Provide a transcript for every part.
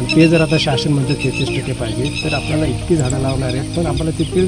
आणि ते जर आता शासन म्हणजे तेहतीस टक्के पाहिजे तर आपल्याला इतकी झाडं लावणार आहेत पण आपल्याला तितकी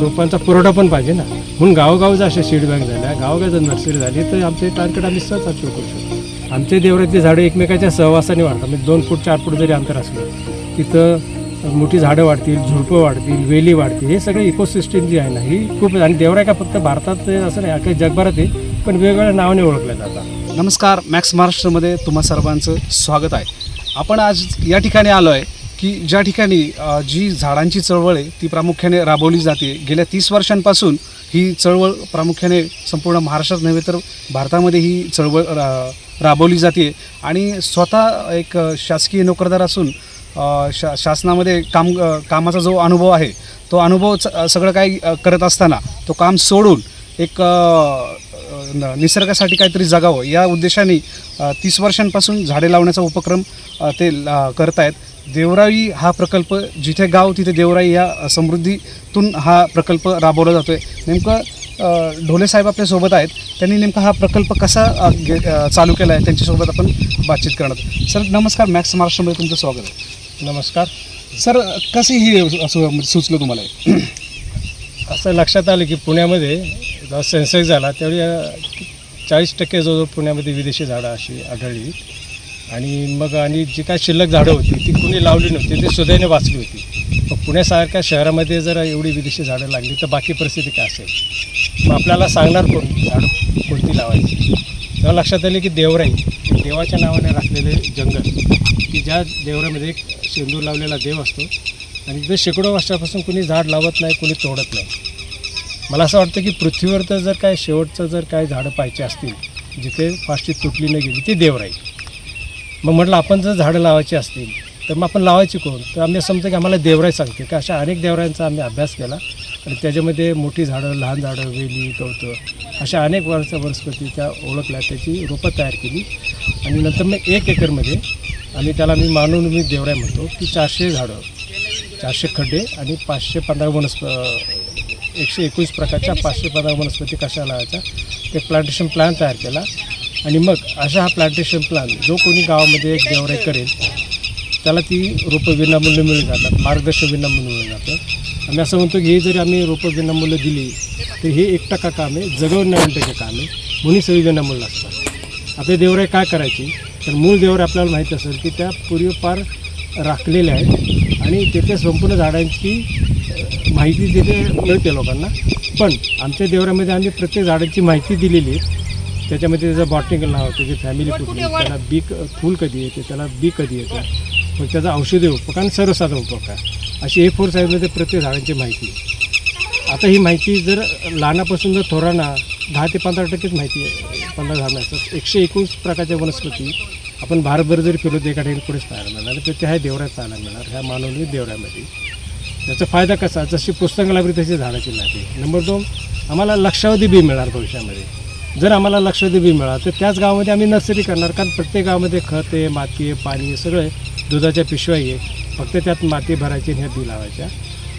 रोपांचा पुरवठा पण पाहिजे ना. म्हणून गावोगाव जर अशा सीड बँक झाल्या गावोगाव जर नर्सरी झाली तर आमचे टार्गेट आम्ही सहज अचीव करू शकतो. आमच्या देवरातली झाडं एकमेकाच्या सहवासाने वाढतात म्हणजे दोन फूट चार फूट जरी अंतर असलं तिथं मोठी झाडं वाढतील झुडपं वाढतील वेली वाढतील हे सगळं इकोसिस्टीम जी आहे ना ही खूप आणि देवराय का फक्त भारतात असं नाही काही जगभरात आहे पण वेगवेगळ्या नावाने ओळखल्या जातात. नमस्कार मॅक्स महाराष्ट्रामध्ये तुम्हा सर्वांचं स्वागत आहे. आपण आज या ठिकाणी आलो आहे की ज्या ठिकाणी जी झाडांची चळवळ आहे ती प्रामुख्याने राबवली जाते. गेल्या तीस वर्षांपासून ही चळवळ प्रामुख्याने संपूर्ण महाराष्ट्रात नव्हे तर भारतामध्ये ही चळवळ रा राबवली जाते. आणि स्वतः एक शासकीय नोकरदार असून शा शासनामध्ये काम कामाचा जो अनुभव आहे तो अनुभव च- सगळं काही करत असताना तो काम सोडून एक निसर्गासाठी काहीतरी जगावं. या उद्देशाने तीस वर्षांपासून झाडे लावण्याचा उपक्रम ते करतायत. देवराई हा प्रकल्प जिथे गाव तिथे देवराई या समृद्धीतून हा प्रकल्प राबवला जातो आहे नेमकं ढोले साहेब आपल्यासोबत आहेत. त्यांनी नेमका हा प्रकल्प कसा चालू केला आहे त्यांच्यासोबत आपण बातचीत करणार. सर नमस्कार. मॅक्स महाराष्ट्रामध्ये तुमचं स्वागत आहे. नमस्कार. सर कसे हे म्हणजे सुचलं तुम्हाला? असं लक्षात आलं की पुण्यामध्ये जेव्हा सेन्सेक्स झाला त्यावेळी चाळीस टक्के जवळजवळ पुण्यामध्ये विदेशी झाडं अशी आढळली. आणि मग आणि जी काय शिल्लक झाडं होती ती कुणी लावली नव्हती ती सुदैने वाचली होती. मग पुण्यासारख्या शहरामध्ये जर एवढी विदेशी झाडं लागली तर बाकी परिस्थिती काय असेल? मग आपल्याला सांगणार कोण झाडं कोणती लावायची? तेव्हा लक्षात आले की देवराई देवाच्या नावाने राखलेले जंगल की ज्या देवरामध्ये एक शेंदूर लावलेला देव असतो. आणि जे शेकडो वर्षापासून कुणी झाड लावत नाही कुणी तोडत नाही. मला असं वाटतं की पृथ्वीवर तर जर काय शेवटचं जर काय झाडं पाहिजे असतील जिथे फास्टी तुटली नाही गेली ती देवराई मग म्हटलं आपण जर झाडं लावायची असतील तर मग आपण लावायची कोण? तर आम्ही समजतो की आम्हाला देवराई सांगते का अशा अनेक देवरायांचा आम्ही अभ्यास केला. आणि त्याच्यामध्ये मोठी झाडं लहान झाडं वेली गवतं अशा अनेक वर्ष वनस्पती त्या ओळखल्या त्याची रोपं तयार केली. आणि नंतर मग एक एकरमध्ये आम्ही त्याला मी मानून मी देवराय म्हणतो की चारशे झाडं चारशे खड्डे आणि पाचशे पंधरा वनस्प एकशे एकवीस प्रकारच्या पाचशे पंधरा वनस्पती कशा लावायच्या? ते प्लांटेशन प्लॅन तयार केला. आणि मग अशा हा प्लांटेशन प्लॅन जो कोणी गावामध्ये एक देवराई करेल त्याला ती रोपं विनामूल्य मिळून जातात मार्गदर्शन विनामूल्य मिळून जातं आम्ही असं म्हणतो की हे जरी आम्ही रोपं विनामूल्य दिली तर हे एक टक्का काम आहे जगवून नव्याण्णव टक्के काम आहे. म्हणून सगळी विनामूल्य असतात. आता देवराई काय करायची? तर मूळ देवराई आपल्याला माहीत असेल की त्या पूर्वीपार राखलेल्या आहेत. आणि तेथे संपूर्ण झाडांची माहिती तिथे मिळते लोकांना. पण आमच्या देवरामध्ये आम्ही प्रत्येक झाडांची माहिती दिलेली आहे. त्याच्यामध्ये त्याचं बॉटनिकल नाव त्याची फॅमिली कुठली त्याला बी क फूल कधी येते त्याला बी कधी येतं. मग त्याचा औषधी उपयोग आणि सर्वसाधारण उपयोग काय अशी ए फोर साईजमध्ये प्रत्येक झाडांची माहिती आहे. आता ही माहिती जर लहानापासून जर थोरांना दहा ते पंधरा टक्केच माहिती आहे. पंधरा झाडं असतात. एकशे एकोणीस प्रकारच्या वनस्पती आपण भारतभर जरी फिरलो तर एका ठिकाणी कुठेच पाहायला मिळणार. तर ते ह्या देवऱ्यात पाहायला मिळणार. ह्या मानवली देवऱ्यामध्ये. याचा फायदा कसा? जशी पुस्तक लागली तशी झाडाची लागते नंबर दोन आम्हाला लक्षावधी बी मिळणार भविष्यामध्ये. जर आम्हाला लक्षावधी बी मिळालं तर त्याच गावामध्ये आम्ही नर्सरी करणार. कारण प्रत्येक गावामध्ये खत आहे माती आहे पाणी आहे सगळं आहे. दुधाच्या पिशव्या आहे. फक्त त्यात माती भरायची आणि ह्या बी लावायच्या.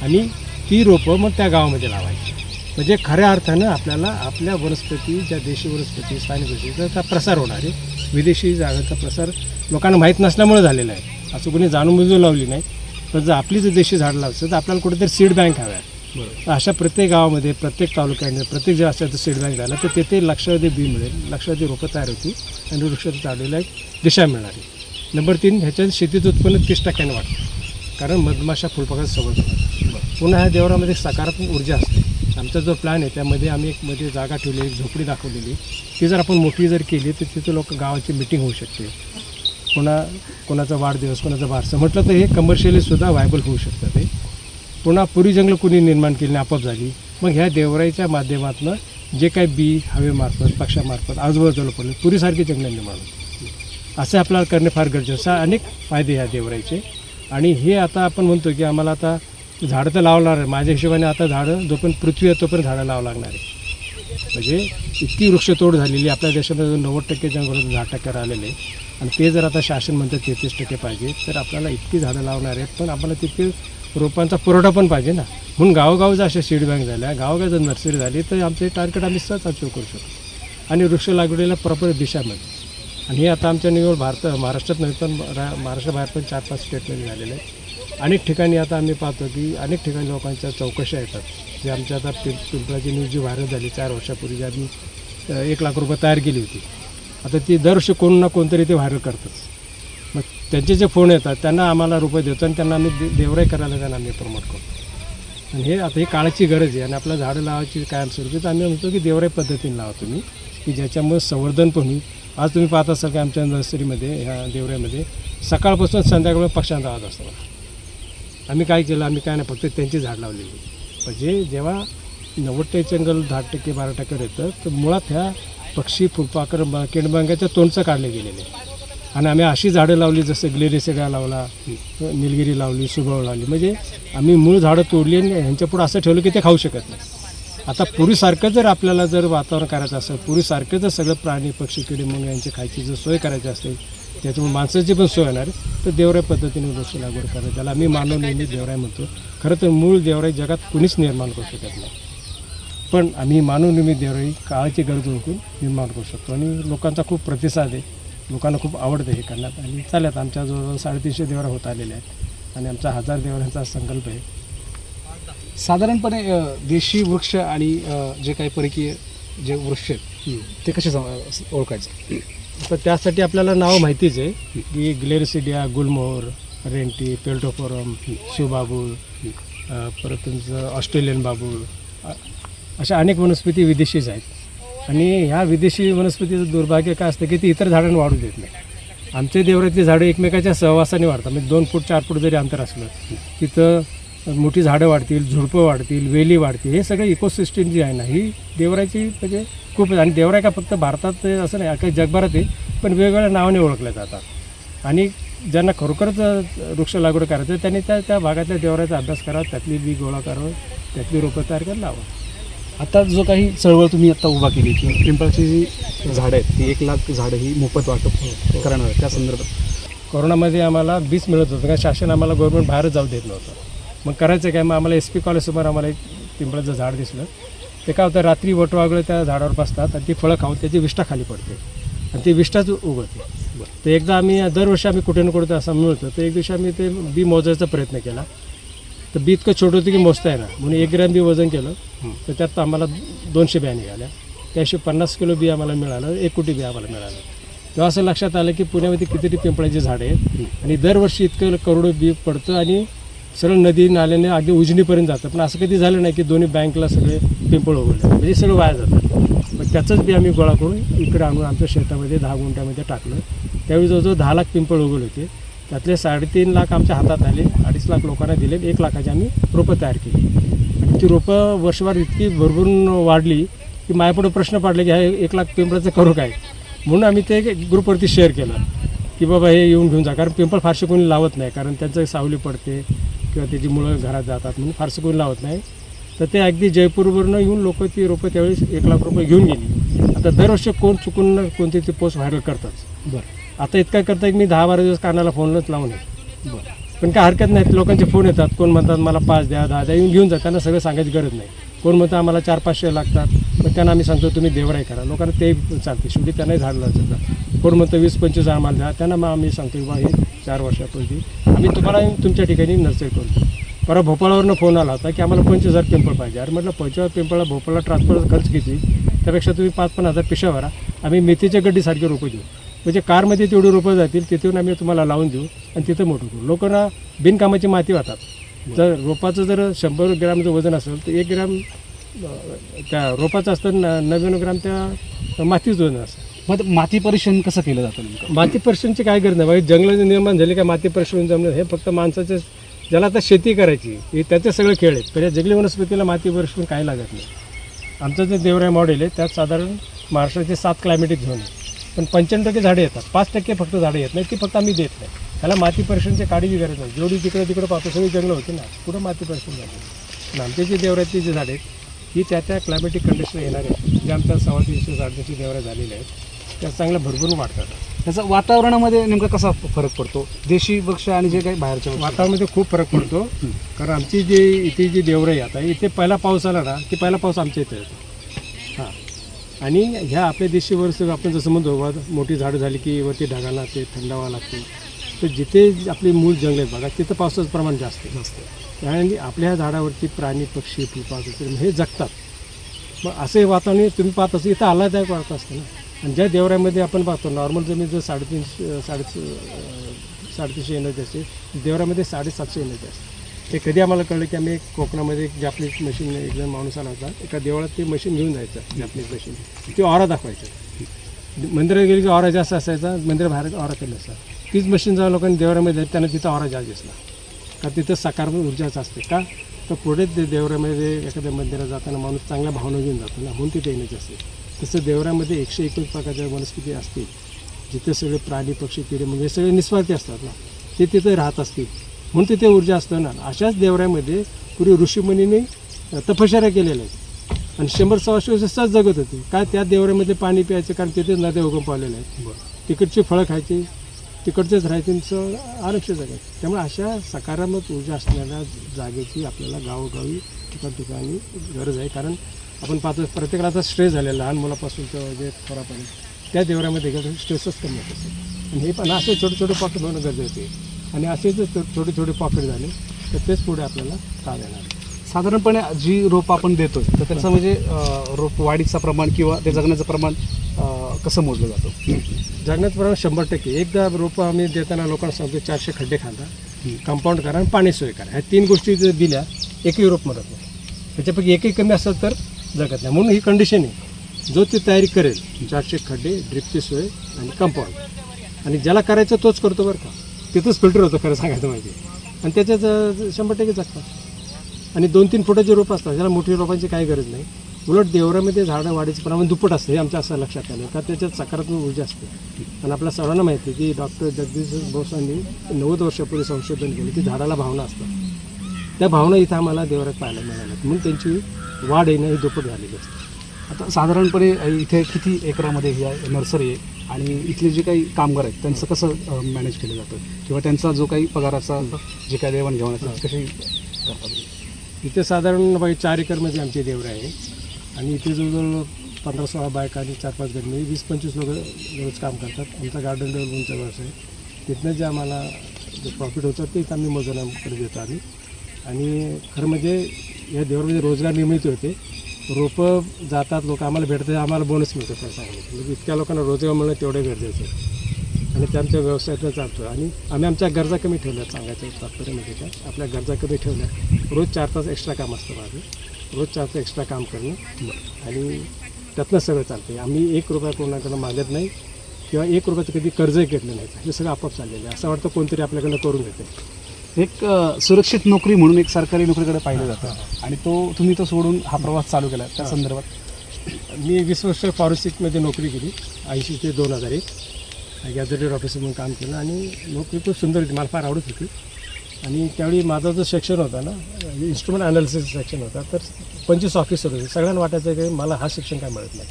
आणि ती रोपं मग त्या गावामध्ये लावायची. म्हणजे खऱ्या अर्थानं आपल्याला आपल्या वनस्पती ज्या देशी वनस्पती स्थानिक वनस्पती त्या प्रसार होणार आहे. विदेशी जागांचा प्रसार लोकांना माहीत नसल्यामुळे झालेला आहे. असं कोणी जाणून बुजून लावली नाही. पण जर आपली जर देशी झाडं लावायचं तर आपल्याला कुठेतरी सीड बँक हव्या तर अशा प्रत्येक गावामध्ये प्रत्येक तालुक्यामध्ये प्रत्येक जे असेल तर सीड बँक झाला तर तेथे लक्षावधी बी मिळेल. लक्षावधी रोपं तयार होती आणि वृक्ष चाललेला एक दिशा मिळणार आहे. नंबर तीन ह्याच्यात शेतीचं उत्पन्न तीस टक्क्याने वाढतं. कारण मधमाशा फुलपाखराचं सवय होतात पुन्हा ह्या देवरामध्ये सकारात्मक ऊर्जा असते. आमचा जो प्लॅन आहे त्यामध्ये आम्ही एक मध्ये जागा ठेवली एक झोपडी दाखवलेली. ती जर आपण मोठी जर केली तर तिथे लोक गावाची मिटिंग होऊ शकते. पुन्हा कोणाचा वाढदिवस कोणाचा बारसं म्हटलं तर हे कमर्शियलीसुद्धा व्हायबल होऊ शकतं ते. पुन्हा पुरी जंगलं कुणी निर्माण केली आणि आपोआप झाली. मग ह्या देवराईच्या माध्यमातून जे काही बी हवेमार्फत पक्षामार्फत आजूबाजूला पडले पुरीसारखी जंगलं निर्माण होते. असे आपल्याला करणे फार गरजेचं अनेक फायदे ह्या देवराईचे. आणि हे आता आपण म्हणतो की आम्हाला आता झाडं तर लावणार आहे. माझ्या हिशोबाने आता झाडं जोपर्यंत पृथ्वी आहे तोपर्यंत झाडं लावं लागणार आहे. म्हणजे इतकी वृक्षतोड झालेली आपल्या देशामध्ये नव्वद टक्के जंगल दहा टक्के राहिलेले आहे. आणि ते जर आता शासन म्हणतं तेहतीस टक्के पाहिजे तर आपल्याला इतकी झाडं लावणार आहेत पण आपल्याला तितके रोपांचा पुरवठा पण पाहिजे ना. म्हणून गावोगाव जर अशा सीड बँक झाल्या गावोगाव जर नर्सरी झाली तर आमचे टार्गेट आम्ही सहज अचीव करू शकतो. आणि वृक्ष लागवडीला प्रॉपर दिशा मिळते आणि हे आता आमच्या निवड भारत महाराष्ट्रात नव्हे पण रा महाराष्ट्राबाहेर पण चार पाच स्टेटमध्ये झालेले आहेत. अनेक ठिकाणी आता आम्ही पाहतो की अनेक ठिकाणी लोकांच्या चौकशा येतात. जे आमच्या आता पिंपळाची न्यूज जी व्हायरल झाली चार वर्षापूर्वी जी आम्ही एक लाख रुपये तयार केली होती. आता ती दरवर्षी कोण ना कोणतरी ते व्हायरल करतात. मग त्यांचे जे फोन येतात त्यांना आम्हाला रुपये देतो आणि त्यांना आम्ही दे- देवराई करायला त्यांना आम्ही प्रमोट करतो. आणि हे आता ही काळाची गरज आहे आणि आपल्या झाडं लावायची कायमस्वरूपी तर आम्ही म्हणतो की देवराई पद्धतीने लावा तुम्ही की ज्याच्यामुळे संवर्धन पण होईल. आज तुम्ही पाहत असाल की आमच्या नर्सरीमध्ये ह्या देवऱ्यामध्ये सकाळपासून संध्याकाळ पक्ष्यांचा आवाज असतो. आम्ही काय केलं आम्ही काय नाही फक्त त्यांची झाड लावलेली. म्हणजे जेव्हा नव्वद टक्के जंगल दहा टक्के बारा टक्के येतं तर मुळात ह्या पक्षी फुलपाखर ब- तोंडचं काढले गेलेले. आणि आम्ही अशी झाडं लावली जसं ग्लेरेसेगा लावला निलगिरी लावली सुबळ लावली. म्हणजे आम्ही मूळ झाडं तोडली आणि ह्यांच्यापुढं असं ठेवलं की ते खाऊ शकत नाही. आता पूर्वीसारखं जर आपल्याला जर वातावरण करायचं असेल पूर्वीसारखं जर सगळं प्राणी पक्षी किडे म्हणून यांची खायची जर सोय करायची असेल त्याच्यामुळे माणसाची पण सोय होणार तर देवराय पद्धतीने वृक्ष लागवड करायला त्याला आम्ही मानव नेहमी देवराय म्हणतो. खरं तर मूळ देवराय जगात कुणीच निर्माण करू शकत नाही. पण आम्ही मानवनिर्मित देवळी देवराई काळाची गरज ओळखून निर्माण करू शकतो. आणि लोकांचा खूप प्रतिसाद आहे. लोकांना खूप आवडतं हे करण्यात. आणि चालत आमच्या जवळजवळ साडेतीनशे देवरा होत आलेल्या आहेत. आणि आमचा हजार देवरांचा संकल्प आहे. साधारणपणे देशी वृक्ष आणि जे काही परकीय जे वृक्ष आहेत ते कसे ओळखायचे? तर त्यासाठी आपल्याला नावं माहितीच आहे की ग्लेरसिडिया गुलमोहर रेंटी पेल्टोफोरम शिवबाबूळ परत तुमचं ऑस्ट्रेलियन बाबूळ अशा अनेक वनस्पती विदेशीच आहेत. आणि ह्या विदेशी वनस्पतीचं दुर्भाग्य काय असतं की ती इतर झाडांना वाढू देत नाही. आमचे देवरातली झाडं एकमेकाच्या सहवासाने वाढतात. म्हणजे दोन फूट चार फूट जरी अंतर असलं तिथं मोठी झाडं वाढतील झुडपं वाढतील वेली वाढतील. हे सगळं इकोसिस्टीम जी आहे ना ही देवराची म्हणजे खूप आणि देवराय का फक्त भारतात असं नाही काही जगभरात आहे पण वेगवेगळ्या नावाने ओळखल्या जातात. आणि ज्यांना खरोखरच वृक्ष लागवड करायचं आहे, त्यांनी त्या त्या भागातल्या देवराचा अभ्यास करावा त्यातली बी गोळा करावं त्यातली रोपं तयार करायला लावा. आता जो काही चळवळ तुम्ही आता उभा केली की पिंपळाची जी झाडं आहेत ती एक लाख झाडं ही मोफत वाटप करणार त्या संदर्भात कोरोनामध्ये आम्हाला बीस मिळत होतं का शासन आम्हाला गव्हर्नमेंट बाहेरच जाऊ देत नव्हतं. मग करायचं काय? मग आम्हाला एस पी कॉलेजसमोर आम्हाला एक पिंपळाचं झाड दिसलं. ते काय होतं? रात्री वटवागळं त्या झाडावर बसतात आणि ती फळं खाऊन त्याची विष्ठा खाली पडते आणि ती विष्ठाच उगवते. तर एकदा आम्ही दरवर्षी आम्ही कुठे ना कुठे असं मिळतो. तर एक दिवशी आम्ही ते बी मोजायचा प्रयत्न केला. तर बी इतकं छोटं होतं की मोजता येणार म्हणून एक ग्रॅम बी वजन केलं. तर त्यात आम्हाला दोनशे बिया निघाल्या त्याशिवाय पन्नास किलो बी आम्हाला मिळालं. एक कोटी बी आम्हाला मिळालं. तेव्हा असं लक्षात आलं की पुण्यामध्ये कितीतरी पिंपळाची झाडं आहेत. आणि दरवर्षी इतकं करोडो बी पडतं आणि सरळ नदी नाल्याने अगदी उजनीपर्यंत जातं. पण असं कधी झालं नाही की दोन्ही बँकला सगळे पिंपळ उगवले म्हणजे सगळं वाया जातं. मग त्याचंच बी आम्ही गोळा करून इकडे आणून आमच्या शेतामध्ये दहा गुंठ्यामध्ये टाकलं. त्यावेळी जवळजवळ दहा लाख पिंपळ उगवले होते. त्यातले साडेतीन लाख आमच्या हातात आले. अडीच लाख लोकांना दिले एक लाखाची आम्ही रोपं तयार केली. आणि ती रोपं वर्षभर इतकी भरभरून वाढली की माझ्यापुढे प्रश्न पडले की हे एक लाख पिंपळाचं करू काय? म्हणून आम्ही ते ग्रुपवरती शेअर केलं की बाबा हे येऊन घेऊन जा. कारण पिंपळ फारसे कोणी लावत नाही. कारण त्यांचं सावली पडते किंवा त्याची मुळं घरात जातात म्हणून फारसं कोणी लावत नाही. तर ते अगदी जयपूरवरनं येऊन लोक ती रोपं त्यावेळेस एक लाख रुपये घेऊन गेली. आता दरवर्षी कोण चुकून कोणते कोणती ती पोस्ट व्हायरल करतात. बरं. आता इतका करतं की मी दहा बारा दिवस कानाला फोनच लावून येईल. बरं. पण काय हरकत नाही लोकांचे फोन येतात कोण म्हणतात मला पाच द्या दहा द्या येऊन घेऊन जा त्यांना सगळं सांगायची गरज नाही. कोण म्हणतं आम्हाला चार पाचशे लागतात मग त्यांना आम्ही सांगतो तुम्ही देवराई करा. लोकांना ते चालते शेवटी त्यांनाही झाड लागतात कोण म्हणतं वीस पंचवीस आम्हाला द्या त्यांना मग आम्ही सांगतो बा हे चार वर्षापूर्वी आम्ही तुम्हाला तुमच्या ठिकाणी नर्सरी करतो परवा भोपाळावरनं फोन आला होता की आम्हाला पंचवीस हजार पिंपळ पाहिजे. अरे म्हटलं पंचवीस पिंपळा भोपाळला ट्रान्सफर खर्च किती? त्यापेक्षा तुम्ही पाच पन्नास हजार पिशा भरा आम्ही मेथीच्या गड्डीसारखे रोपं देऊ. म्हणजे कारमध्ये तेवढी रोपं जातील तिथून आम्ही तुम्हाला लावून देऊ आणि तिथं मोठं करू. लोकांना बिनकामाची माती वाहतात. जर रोपाचं जर शंभर ग्रॅमचं वजन असेल तर एक ग्रॅम त्या रोपाचं असतं न नव्याण्णव ग्रॅम त्या मातीचं वजन असतं. मग माती परीक्षण कसं केलं जातं माती परीक्षणची काय गरज नाही जंगलाचे निर्माण झाले का माती परीक्षण जमलं हे फक्त माणसाचे ज्याला आता शेती करायची हे त्याचे सगळे खेळ आहेत. पण या जंगली वनस्पतीला माती परीक्षण काही लागत नाही. आमचं जे देवराय मॉडेल आहे त्यात साधारण महाराष्ट्राचे सात क्लायमेटिक झोन आहे पण पंच्याण्णव टक्के झाडे येतात. पाच टक्के फक्त झाडं येत नाही ती फक्त आम्ही देत नाही. त्याला माती परीक्षणची काळजी गरज नाही. जेवढी तिकडे तिकडे पाहतो सगळी जंगलं होती ना कुठं माती परीक्षण झालं. पण आमचे जे देवरायची जी झाडे आहेत ही त्या त्या क्लायमेटिक कंडिशन येणार. आहेत जे आमच्या सव्वा तीनशे साडेतीनशे देवऱ्या झालेल्या आहेत त्या चांगल्या भरभरून वाढतात त्याचा वातावरणामध्ये नेमका कसा फरक पडतो? देशी वृक्ष आणि जे काही बाहेरचे वृक्ष. वातावरणामध्ये खूप फरक पडतो. कारण आमची जी इथे जी देवरं आहे आता इथे पहिला पाऊस आला ना की पहिला पाऊस आमच्या इथे येतो. आणि ह्या आपल्या देशीवर आपण जसं म्हणतो बा मोठी झाडं झाली की वरती ढगाला ते थंडावा लागते. तर जिथे आपले मूळ जंगल आहेत बघा तिथं पावसाचं प्रमाण जास्त असतं आणि आपल्या ह्या झाडावरती प्राणी पक्षी फुलपात्र हे जगतात. मग असे वातावरण तुम्ही पाहत असं इथं आल्हादायक वाटत असतं ना. आणि ज्या देवऱ्यामध्ये आपण पाहतो नॉर्मल जमीन जर साडेतीनशे साडे साडेतीनशे एनर्जी असते देवऱ्यामध्ये साडेसातशे एनर्जी असते. ते कधी आम्हाला कळलं की आम्ही एक कोकणामध्ये एक जापनीज मशीन एक जण माणूस आला होता. एका देवळात ते मशीन घेऊन जायचं जापनीज मशीन ते ऑरा दाखवायचं. मंदिरात गेली की ऑरा जास्त असायचा मंदिराबाहेर ऑरा केलं असा तीच मशीन जेव्हा लोकांनी देवऱ्यामध्ये त्यांना तिथं ऑरा जास्त दिसला. का तिथं सकारात्मक ऊर्जाच असते का? तर पुढे ते देवऱ्यामध्ये एखाद्या मंदिरात जाताना माणूस चांगल्या भावना घेऊन जातो ना म्हणून तिथे येण्याची असते तसं देवऱ्यामध्ये एकशे एकवीस प्रकारच्या वनस्पती असतील. जिथे सगळे प्राणी पक्षी किडे म्हणजे सगळे निस्वार्थी असतात ना. ते तिथे राहत असतील. म्हणून तिथे ऊर्जा असतं ना अशाच देवऱ्यामध्ये पूर्वी ऋषीमुनींनी तपश्चर्या केलेल्या आहेत. आणि शंभर सव्वाशे वर्ष सहज जगत होते. काय त्या देवऱ्यामध्ये पाणी प्यायचं? कारण तिथेच नद्या उगम पावलेल्या आहेत. तिकडची फळं खायची तिकडचेच राहायचे आणि आरक्ष जगायचे. त्यामुळे अशा सकारात्मक ऊर्जा असणाऱ्या जागेची आपल्याला गावोगावी ठिकाण ठिकाणी गरज आहे. कारण आपण पाहतो प्रत्येकाला आता स्ट्रेस झालेला लहान मुलापासून तर जे थोरापर्यंत. त्या देवऱ्यामध्ये गेलं स्ट्रेसच कमी होत. असतो आणि हे पण असे छोटे छोटे पॉकेट होणं गरजेचं आणि असे जर छो- छोटे छोटे पॉकेट झाले. तर तेच पुढे आपल्याला काम येणार. साधारणपणे जी रोप आपण देतोय तर त्याचं म्हणजे रोप वाढीचं प्रमाण किंवा ते जगण्याचं प्रमाण कसं मोजलं जातं? जगण्याचं प्रमाण शंभर टक्के. एकदा रोपं आम्ही देताना लोकांना सांगतो चारशे खड्डे खांदा. कंपाऊंड करा आणि पाणी सोय करा. ह्या तीन गोष्टी जर दिल्या एकही रोप मरत नाही. त्याच्यापैकी एकही कमी असेल तर जगत नाही. म्हणून ही कंडिशन आहे. जो ती तयारी करेल चारशे खड्डे ड्रिपची सोय आणि कंपाऊंड. आणि ज्याला करायचं तोच करतो बरं का. तिथंच फिल्टर होतं खरं सांगायचं माहिती आणि त्याच्यात शंभर टक्के जगतात आणि दोन तीन फुटाचे रोप असतात ज्याला मोठी रोपांची काही गरज नाही. उलट देवरामध्ये झाडं वाढीचं प्रमाण दुप्पट असतं हे आमच्या असं लक्षात आलं. का त्याच्यात सकारात्मक ऊर्जा असते. आणि आपल्या सर्वांना माहिती आहे की डॉक्टर जगदीश बोसांनी नव्वद वर्षापूर्वी संशोधन केलं की झाडाला भावना असतात. त्या भावना इथं आम्हाला देवरात पाहायला मिळाल्या म्हणून त्यांची वाढ येणं ही दुप्पट झालेली असते. आता साधारणपणे इथे किती एकरामध्ये ही आहे नर्सरी आहे? आणि इथले जे काही कामगार आहेत त्यांचं कसं मॅनेज केलं जातं? किंवा त्यांचा जो काही पगाराचा जे काही देवाणघेवाण आहे कशी करतात? इथे साधारण बाई चार एकरमध्ये आमची देवरं आहे. आणि इथे जवळजवळ पंधरा सोळा बायका आणि चार पाच गट वीस पंचवीस लोक रोज काम करतात. आमचा गार्डन डेव्हलपमेंटचा व्यवसाय तिथनं जे आम्हाला जे प्रॉफिट होतं तेच आम्ही मजुरांकडे देतो आम्ही. आणि खरं म्हणजे या देवरामध्ये रोजगार निर्मिती होते. रोपं जातात लोक आम्हाला भेटतात आम्हाला बोनस मिळतो पैसा म्हणजे इतक्या लोकांना रोजगार मिळणं तेवढं गरजेचं आहे. आणि ते आमच्या व्यवसायातनं चालतो. आणि आम्ही आमच्या गरजा कमी ठेवल्या सांगायचं तात्पर्य म्हणजे काय? आपल्या गरजा कमी ठेवल्या रोज चार तास एक्स्ट्रा काम असतं माझं. रोज चार तास एक्स्ट्रा काम करणं आणि त्यातनं सगळं चालते. आम्ही एक रुपया कोणाकडनं मागत नाही. किंवा एक रुपयाचं कधी कर्जही घेतलं नाही. हे सगळं आपोआप चाललेलं आहे. असं वाटतं कोणतरी आपल्याकडनं करून घेते एक सुरक्षित नोकरी म्हणून एक सरकारी नोकरीकडे पाहिलं जातं. आणि तो तुम्ही तो सोडून हा प्रवास चालू केला. त्या संदर्भात? मी वीस वर्ष फॉरेस्टिकमध्ये नोकरी केली ऐंशी ते दोन हजार एक. गॅझेटेड ऑफिसर म्हणून काम केलं आणि नोकरी खूप सुंदर होती मला फार आवडत होती. आणि त्यावेळी माझा जो सेक्शन होता ना इन्स्ट्रुमेंट अनालिसिस सेक्शन होता तर पंचवीस ऑफिसर होते. सगळ्यांना वाटायचं की मला हा शिक्षण काय मिळत नाही.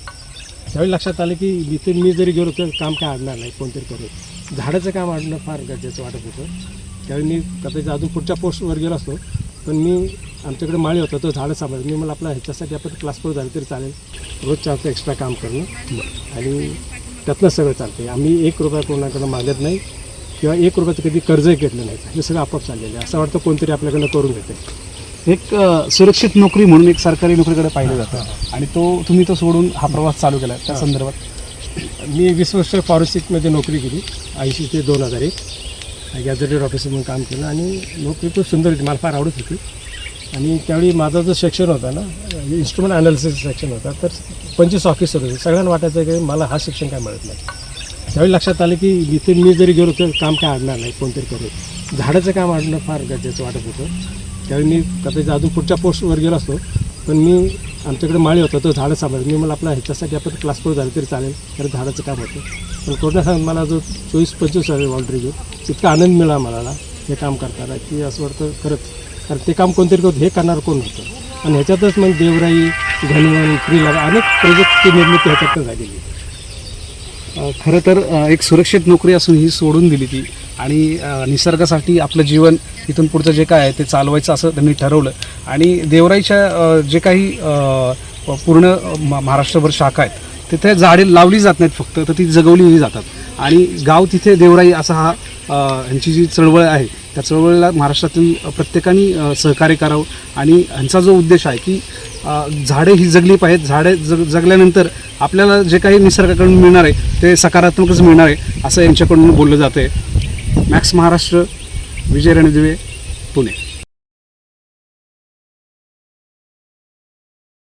त्यावेळी लक्षात आलं की इथे मी जरी गेलो तर काम काय अडणार नाही कोणतरी करेल झाडाचं काम अडणं फार गरजेचं वाटत होतं. त्यावेळी मी कदाचित अजून पुढच्या पोस्टवर गेलो असतो. पण मी आमच्याकडे माळी होता तो झाडं सांभाळ मी मला आपला ह्याच्यासाठी आपण क्लास फोर झालं तरी चालेल. रोज चारचं एक्स्ट्रा काम करणं. आणि त्यातनं सगळं चालते आम्ही एक रुपया कोणाकडं मागत नाही किंवा एक रुपयाचं कधी कर्जही घेतलं नाही. हे सगळं आपोआप चाललेलं आहे. असं वाटतं कोणतरी आपल्याकडनं करून घेते एक सुरक्षित नोकरी म्हणून एक सरकारी नोकरीकडे पाहिलं जातं. आणि तो तुम्ही तो सोडून हा प्रवास चालू केला त्या संदर्भात? मी वीस वर्ष फॉरेस्टिकमध्ये नोकरी केली ऐंशी ते दोन हजार एक. गॅझेटेड ऑफिसर म्हणून काम केलं आणि लोक खूप सुंदर होती. मला फार आवडत होती. आणि त्यावेळी माझा जो सेक्शन होता ना इन्स्ट्रुमेंट अनालिसिस सेक्शन होता तर पंचवीस ऑफिसर होते. सगळ्यांना वाटायचं की मला हा सेक्शन काय मिळत नाही. त्यावेळी लक्षात आलं की इथे मी जरी गेलो तर काम काय आडणार नाही कोणतरी करेल झाडाचं काम आणणं फार गरजेचं वाटत होतं. त्यावेळी मी कदाचित अजून पुढच्या पोस्टवर गेलो असतो पण मी आमच्याकडे माळी होतं तो झाडं सांभाळ मी मला आपला ह्याच्यासाठी आपण क्लास फोर झालं तरी चालेल तर झाडाचं काम होतं. पण कोरोना मला जो चोवीस पंचवीस हजार वॉलरी घेऊन इतका आनंद मिळाला मला हे काम करताना की असं वाटतं खरंच. कारण ते काम कोणतरी करत हे करणार कोण होतं? आणि ह्याच्यातच मग देवराई घनवन प्रिला अनेक प्रोजेक्टची निर्मिती ह्याच्यातनं झालेली खरं तर एक सुरक्षित नोकरी असून ही सोडून दिली ती. आणि निसर्गासाठी आपलं जीवन इथून पुढचं जे काय आहे ते चालवायचं असं त्यांनी ठरवलं. आणि देवराईच्या जे काही पूर्ण म- महाराष्ट्रभर शाखा आहेत तिथे झाडे लावली जात नाहीत फक्त तर ती जगवलीही जातात. आणि गाव तिथे देवराई असा हा ह्यांची जी चळवळ आहे त्या चळवळीला महाराष्ट्रातील प्रत्येकाने सहकार्य करावं. आणि ह्यांचा जो उद्देश आहे की झाडे ही जगली पाहिजेत झाडे जग जगल्यानंतर आपल्याला जे काही निसर्गाकडून मिळणार आहे ते सकारात्मकच मिळणार आहे असं यांच्याकडून बोललं जातं आहे मॅक्स महाराष्ट्र विजय रणदिवे पुणे.